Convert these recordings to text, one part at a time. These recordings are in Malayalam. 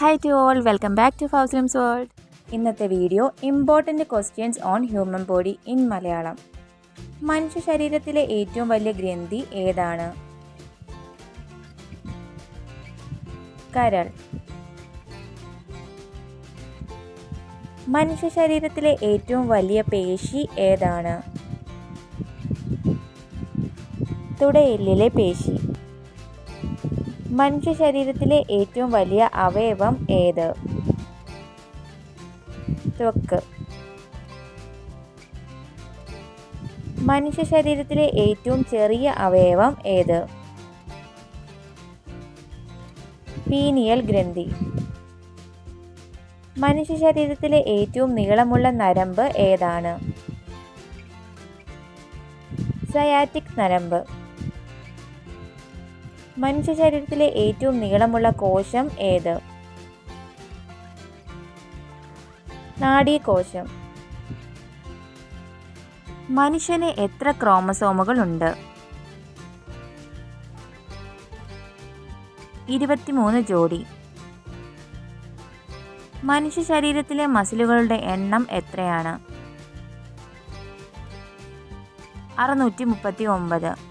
Hi to all welcome back to Fauslims world ഇന്നത്തെ video important questions on human body in Malayalam. മനുഷ്യ ശരീരത്തിലെ ഏറ്റവും വലിയ ഗ്രന്ഥി ഏതാണ്? കരൾ. മനുഷ്യ ശരീരത്തിലെ ഏറ്റവും വലിയ പേശി ഏതാണ്? തുടയെല്ലിലെ പേശി. മനുഷ്യ ശരീരത്തിലെ ഏറ്റവും വലിയ അവയവം ഏത്? ത്വക്ക്. മനുഷ്യ ശരീരത്തിലെ ഏറ്റവും ചെറിയ അവയവം ഏത്? പീനിയൽ ഗ്രന്ഥി. മനുഷ്യ ശരീരത്തിലെ ഏറ്റവും നീളമുള്ള നരമ്പ് ഏതാണ്? സയാറ്റിക് നരമ്പ്. മനുഷ്യ ശരീരത്തിലെ ഏറ്റവും നീളമുള്ള കോശം ഏത്? നാഡീകോശം. മനുഷ്യന് എത്ര ക്രോമസോമുകൾ ഉണ്ട് ഇരുപത്തിമൂന്ന് ജോഡി. മനുഷ്യ ശരീരത്തിലെ മസിലുകളുടെ എണ്ണം എത്രയാണ്? അറുന്നൂറ്റി മുപ്പത്തി ഒമ്പത്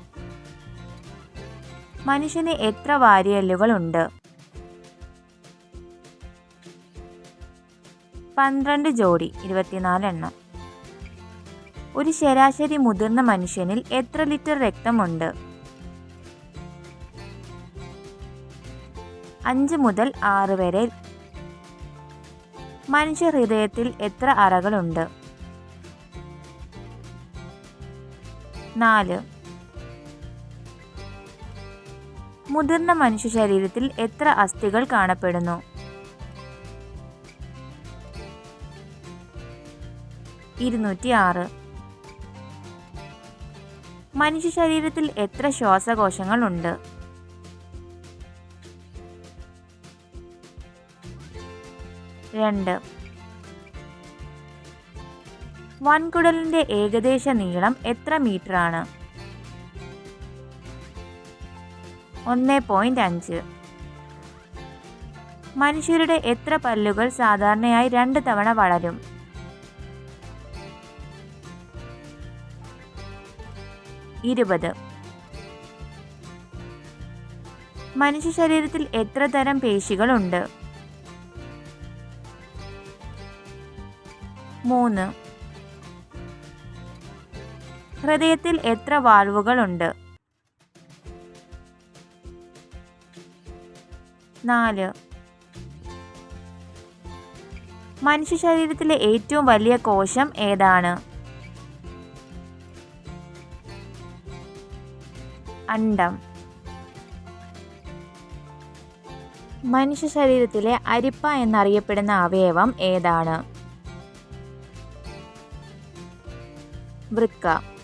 മനുഷ്യന് എത്ര വാരിയല്ലുകൾ ഉണ്ട് പന്ത്രണ്ട് ജോഡി ഇരുപത്തിനാല് എണ്ണം. ഒരു ശരാശരി മുതിർന്ന മനുഷ്യനിൽ എത്ര ലിറ്റർ രക്തമുണ്ട്? അഞ്ച് മുതൽ ആറ് വരെ. മനുഷ്യ ഹൃദയത്തിൽ എത്ര അറകളുണ്ട്? നാല്. മുതിർന്ന മനുഷ്യ ശരീരത്തിൽ എത്ര അസ്ഥികൾ കാണപ്പെടുന്നു? ഇരുന്നൂറ്റി ആറ് മനുഷ്യ ശരീരത്തിൽ എത്ര ശ്വാസകോശങ്ങൾ ഉണ്ട് രണ്ട്. വൻകുടലിന്റെ ഏകദേശ നീളം എത്ര മീറ്ററാണ്? ഒന്ന് പോയിന്റ് അഞ്ച്. മനുഷ്യരുടെ എത്ര പല്ലുകൾ സാധാരണയായി രണ്ട് തവണ വളരും? ഇരുപത്. മനുഷ്യ ശരീരത്തിൽ എത്ര തരം പേശികളുണ്ട്? മൂന്ന്. ഹൃദയത്തിൽ എത്ര വാൽവുകളുണ്ട്? നാല്. മനുഷ്യ ശരീരത്തിലെ ഏറ്റവും വലിയ കോശം ഏതാണ്? അണ്ടം. മനുഷ്യ ശരീരത്തിലെ അരിപ്പ എന്നറിയപ്പെടുന്ന അവയവം ഏതാണ്? വൃക്ക.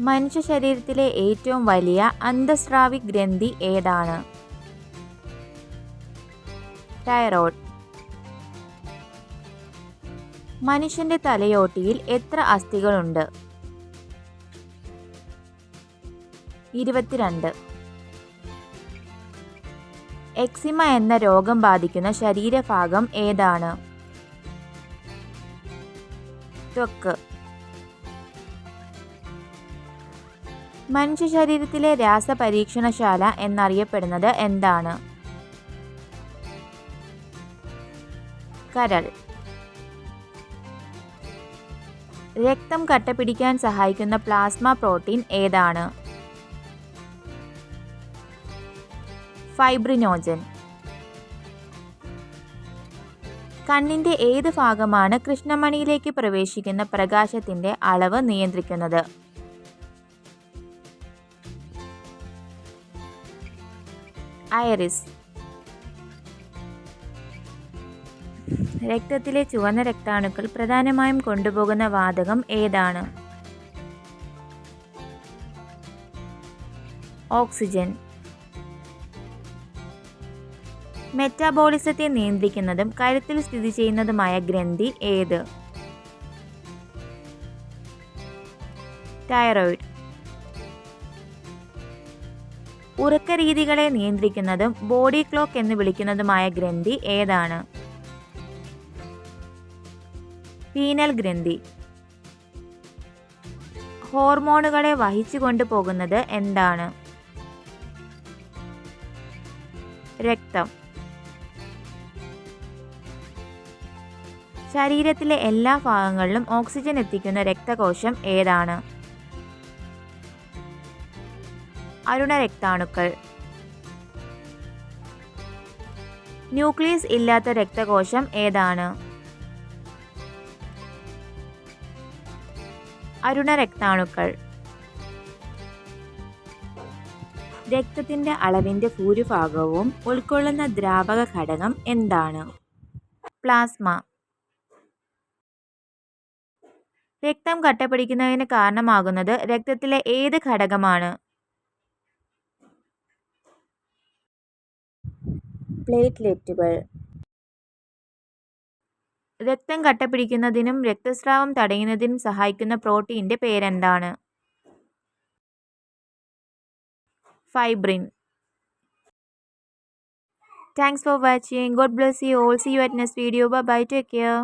മനുഷ്യ ശരീരത്തിലെ ഏറ്റവും വലിയ അന്തസ്രാവി ഗ്രന്ഥി ഏതാണ്? തൈറോയ്ഡ് മനുഷ്യന്റെ തലയോട്ടിയിൽ എത്ര അസ്ഥികളുണ്ട്? ഇരുപത്തിരണ്ട്. എക്സിമ എന്ന രോഗം ബാധിക്കുന്ന ശരീരഭാഗം ഏതാണ്? ത്വക്ക്. മനുഷ്യ ശരീരത്തിലെ രാസപരീക്ഷണശാല എന്നറിയപ്പെടുന്നത് എന്താണ്? കരൾ. രക്തം കട്ടപിടിക്കാൻ സഹായിക്കുന്ന പ്ലാസ്മ പ്രോട്ടീൻ ഏതാണ്? ഫൈബ്രിനോജൻ. കണ്ണിന്റെ ഏത് ഭാഗമാണ് കൃഷ്ണമണിയിലേക്ക് പ്രവേശിക്കുന്ന പ്രകാശത്തിന്റെ അളവ് നിയന്ത്രിക്കുന്നത്? ഐറിസ് രക്തത്തിലെ ചുവന്ന രക്താണുക്കൾ പ്രധാനമായും കൊണ്ടുപോകുന്ന വാതകം ഏതാണ്? ഓക്സിജൻ. മെറ്റാബോളിസത്തെ നിയന്ത്രിക്കുന്നതും കരുത്തിൽ സ്ഥിതി ചെയ്യുന്നതുമായ ഗ്രന്ഥി ഏത്? തൈറോയിഡ് ഉറക്ക രീതികളെ നിയന്ത്രിക്കുന്നതും ബോഡി ക്ലോക്ക് എന്ന് വിളിക്കുന്നതുമായ ഗ്രന്ഥി ഏതാണ്? പീനൽ ഗ്രന്ഥി. ഹോർമോണുകളെ വഹിച്ചു കൊണ്ടുപോകുന്നത് എന്താണ്? രക്തം. ശരീരത്തിലെ എല്ലാ ഭാഗങ്ങളിലും ഓക്സിജൻ എത്തിക്കുന്ന രക്തകോശം ഏതാണ്? അരുണരക്താണുക്കൾ. ന്യൂക്ലിയസ് ഇല്ലാത്ത രക്തകോശം ഏതാണ്? അരുണരക്താണുക്കൾ. രക്തത്തിന്റെ അളവിന്റെ ഭൂരിഭാഗവും ഉൾക്കൊള്ളുന്ന ദ്രാവക ഘടകം എന്താണ്? പ്ലാസ്മ. രക്തം കട്ടപിടിക്കുന്നതിന് കാരണമാകുന്നത് രക്തത്തിലെ ഏത് ഘടകമാണ്? പ്ലേറ്റ്ലെറ്റുകൾ. രക്തം കട്ടപിടിക്കുന്നതിനും രക്തസ്രാവം തടയുന്നതിനും സഹായിക്കുന്ന പ്രോട്ടീന്റെ പേരെന്താണ്? Fibrin. Thanks for watching God bless you all see you at next video bye take care